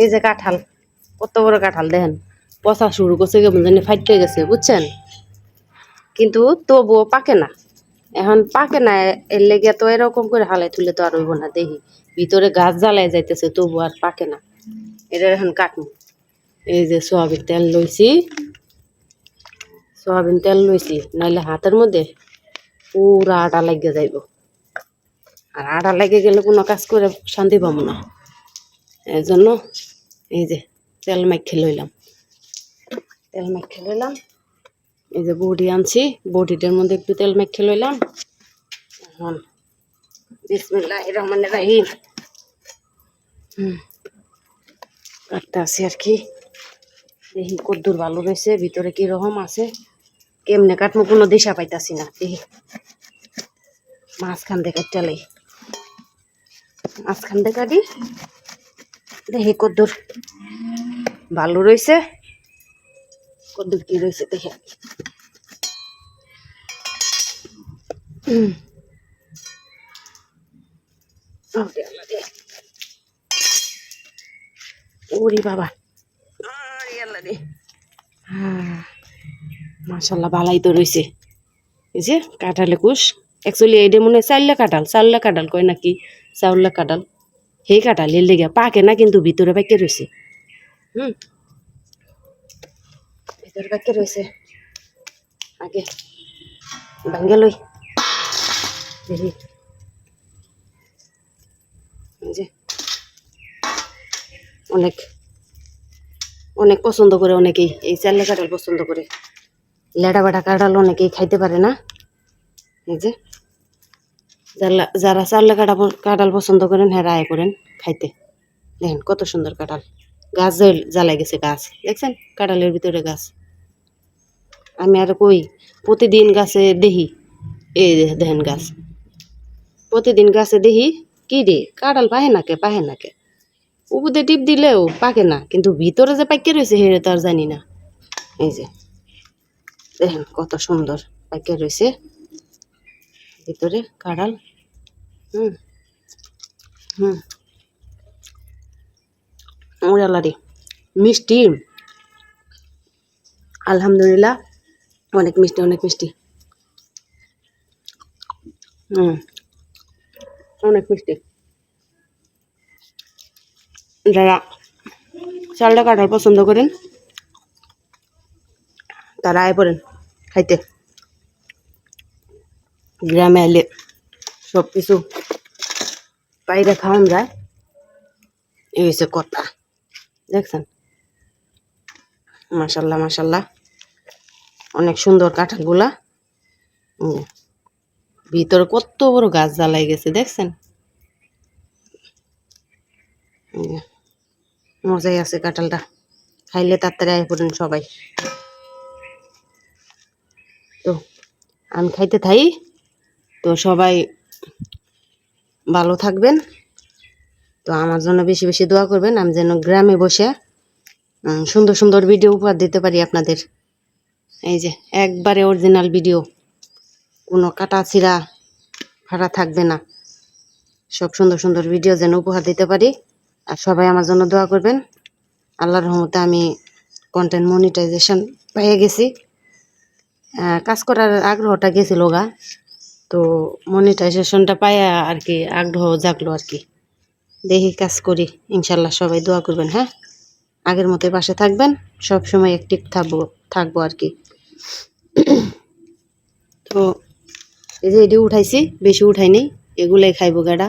এই যে কাঁঠাল, কত বড় কাঁঠাল দেখেন। পচা শুরু করছে, কেমন জানি ফাইটে গেছে, বুঝছেন? কিন্তু তবুও পাকে না। এখন পাকে না, এর লেগে তো এরকম করে হালাই তুলে তো আর হইব না, দেখি। ভিতরে গাছ জ্বালায় যাইতেছে তবু আর পাকে না। এটা এখন কাটবো এই যে সোয়াবিন তেল লইছি। সোয়াবিন তেল লইছি, নাইলে হাতের মধ্যে পুরা আটা লাগিয়ে যাইব। আর আটা লেগে গেলে কোনো কাজ করে শান্তি পাবো না। এই জন্য এই যে তেল মাখে লইলাম। তেল মাখে লইলাম। এই যে বড়ি আনছি, বড়িটার মধ্যে একটু তেল মাখে লইলাম। এখন বিসমিল্লাহ রহমান রাহিম। হুম, কাটতে আছি আর কি। দেখি কদ্দুর ভালো রয়েছে, ভিতরে কি রকম আছে। কেমনে কাটমো কোনো দিশা পাইতাছি না। দেখি, মাঝখান থেকে চলে মাঝখান থেকে কাটি। দেখি কদ্দুর। ভালো রয়েছে কদ্দুর কি রয়েছে দেখি। ওরে বাবা। মাশাল্লাহ ভালাই তো রয়েছে এই যে কাঁঠালে কুশ। অ্যাকচুয়ালি এইটা মনে হয় চাল্লা কাঁঠাল চাল্লা কাঁঠাল কয় নাকি? চাউল্লা কাঁঠাল। সেই কাঁঠাল এর লেগে পাকে না কিন্তু ভিতরে পাকে রয়েছে হুম। ভিতরে পাকে রয়েছে আগে। ভাঙ্গে লই যে। অনেক। অনেক পছন্দ করে অনেকেই। এই চাল্লা কাঁঠাল পছন্দ করে লেডা বেটা কাঁঠাল অনেকেই খাইতে পারে না। এই যে। যারা চাল্লা কাঁটা কাঁঠাল পছন্দ করেন হ্যাঁ রায় করেন খাইতে। দেখেন কত সুন্দর কাঁঠাল গাছ জ্বল- জ্বালাই গেছে গাছ। দেখছেন? কাঁঠালের ভিতরে গাছ। আমি আর কই, প্রতিদিন গাছে দেখি। এই দেখেন গাছ। প্রতিদিন গাছে দেখি, কি রে? কাঁঠাল পাহে নাকে পাহে নাকে। উপদে টিপ দিলেও পাকে না, কিন্তু ভিতরে যে পাইকে রয়েছে হেরে তো আর জানি না। এই যে, দেখেন কত সুন্দর পাইকে রয়েছে। ভিতরে কাঁঠাল হুম। হুম। ওরালারি মিষ্টি। আলহামদুলিল্লাহ। অনেক মিষ্টি অনেক মিষ্টি। হুম। অনেক মিষ্টি। যারা চালটা কাঁঠাল পছন্দ করেন, তারা আয় পড়েন, খাইতে। গ্রামে এলে সব কিছু বাইরে খাওয়ান যায়। এই হয়েছে কথা। দেখছেন? মাসাল্লাহ মাসাল্লাহ অনেক সুন্দর কাঁঠালগুলা। ভিতরে কত বড় গাছ জ্বালাই গেছে, দেখছেন? মজাই আছে কাঁঠালটা। খাইলে তাড়াতাড়ি আয় পড়েন সবাই। তো, আমি খাইতে থাই। তো সবাই ভালো থাকবেন। তো আমার জন্য বেশি বেশি দোয়া করবেন। আমি যেন গ্রামে বসে সুন্দর সুন্দর ভিডিও উপহার দিতে পারি আপনাদের। এই যে, একবারে অরিজিনাল ভিডিও কোনো কাটা ছিঁড়া ফাটা থাকবে না। সব সুন্দর সুন্দর ভিডিও যেন উপহার দিতে পারি। আর সবাই আমার জন্য দোয়া করবেন। আল্লাহর রহমতে আমি কন্টেন্ট মনিটাইজেশন পেয়ে গেছি। কাজ করার আগ্রহটা গেছিল গা। তো মনিটাইজেশনটা পাইয়া আর কি আগ্রহ জাগলো আর কি দেখি কাজ করি, ইনশাল্লাহ সবাই দোয়া করবেন হ্যাঁ? আগের মতোই পাশে থাকবেন সব সময় অ্যাক্টিভ থাকব থাকব আর কি তো এই যে এটি উঠাইছি, বেশি উঠাইনি এগুলাই খাইবো গাডা।